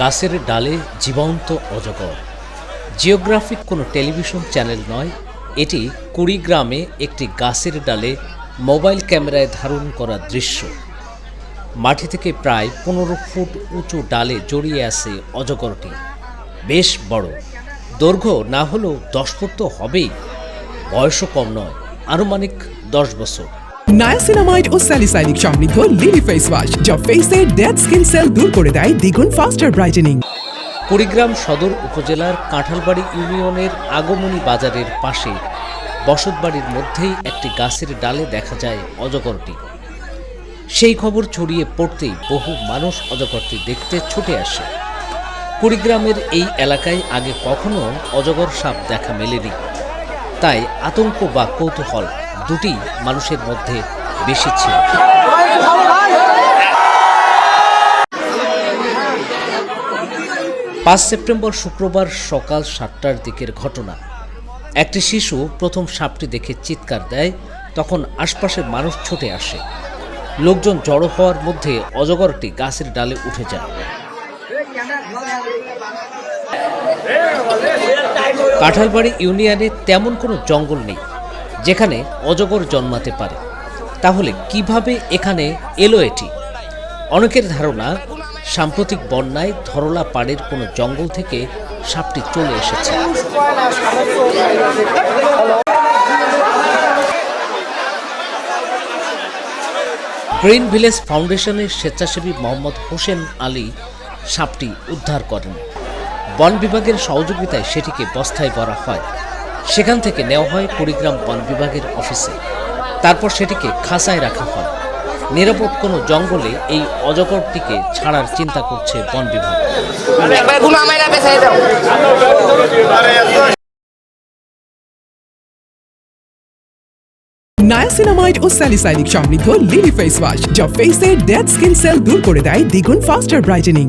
গাছের ডালে জীবন্ত অজগর। জিওগ্রাফিক কোনো টেলিভিশন চ্যানেল নয়, এটি কুড়িগ্রামে একটি গাছের ডালে মোবাইল ক্যামেরায় ধারণ করা দৃশ্য। মাটি থেকে প্রায় পনেরো ফুট উঁচু ডালে জড়িয়ে আছে অজগরটি। বেশ বড়। দৈর্ঘ্য না হলেও দশ ফুট তো হবেই। বয়সও কম নয়, আনুমানিক দশ বছর। নায়াসিনামাইড ও স্যালিসাইলিক সমৃদ্ধ লিলি ফেস ওয়াশ যা ফেসের ডেড স্কিন সেল দূর করে দেয় দ্বিগুণ ফাস্টার ব্রাইটেনিং কুড়িগ্রাম সদর উপজেলার কাঁঠালবাড়ি ইউনিয়নের আগমনী বাজারের পাশে বসতবাড়ির মধ্যেই একটি গাছের ডালে দেখা যায় অজগরটি। সেই খবর ছড়িয়ে পড়তেই বহু মানুষ অজগরটি দেখতে ছুটে আসে। কুড়িগ্রামের এই এলাকায় আগে কখনো অজগর সাপ দেখা মেলেনি। তাই আতঙ্ক বা কৌতূহল দুটি মানুষের মধ্যে বেশি ছিল। পাঁচ সেপ্টেম্বর শুক্রবার সকাল সাতটার দিকের ঘটনা। একটি শিশু প্রথম সাপটি দেখে চিৎকার দেয়, তখন আশপাশের মানুষ ছুটে আসে। লোকজন জড়ো হওয়ার মধ্যে অজগরটি গাছের ডালে উঠে যায়। কাঁঠালবাড়ি ইউনিয়নে তেমন কোনো জঙ্গল নেই। যেখানে অজগর জন্মাতে পারে। তাহলে কীভাবে এখানে এলো এটি? অনেকের ধারণা, সাম্প্রতিক বন্যায় ধরলা পাড়ের কোনো জঙ্গল থেকে সাপটি চলে এসেছে। গ্রিন ভিলেজ ফাউন্ডেশনের স্বেচ্ছাসেবী মোহাম্মদ হোসেন আলী সাপটি উদ্ধার করেন। বন বিভাগের সহযোগিতায় সেটিকে বস্তায় ভরা হয়। সেখান থেকে নেওয়া হয় কুড়িগ্রাম বন বিভাগের অফিসে। তারপর সেটিকে খাঁচায় রাখা হয়। নিরাপদ কোনো জঙ্গলে এই অজগরটিকে ছাড়ার চিন্তা করছে বন বিভাগ। নায়াসিনামাইড ও স্যালিসাইলিক সমৃদ্ধ লিলি ফেস ওয়াশ যা ফেসের ডেড স্কিন সেল দূর করে দেয় দ্বিগুণ ফাস্টার ব্রাইটেনিং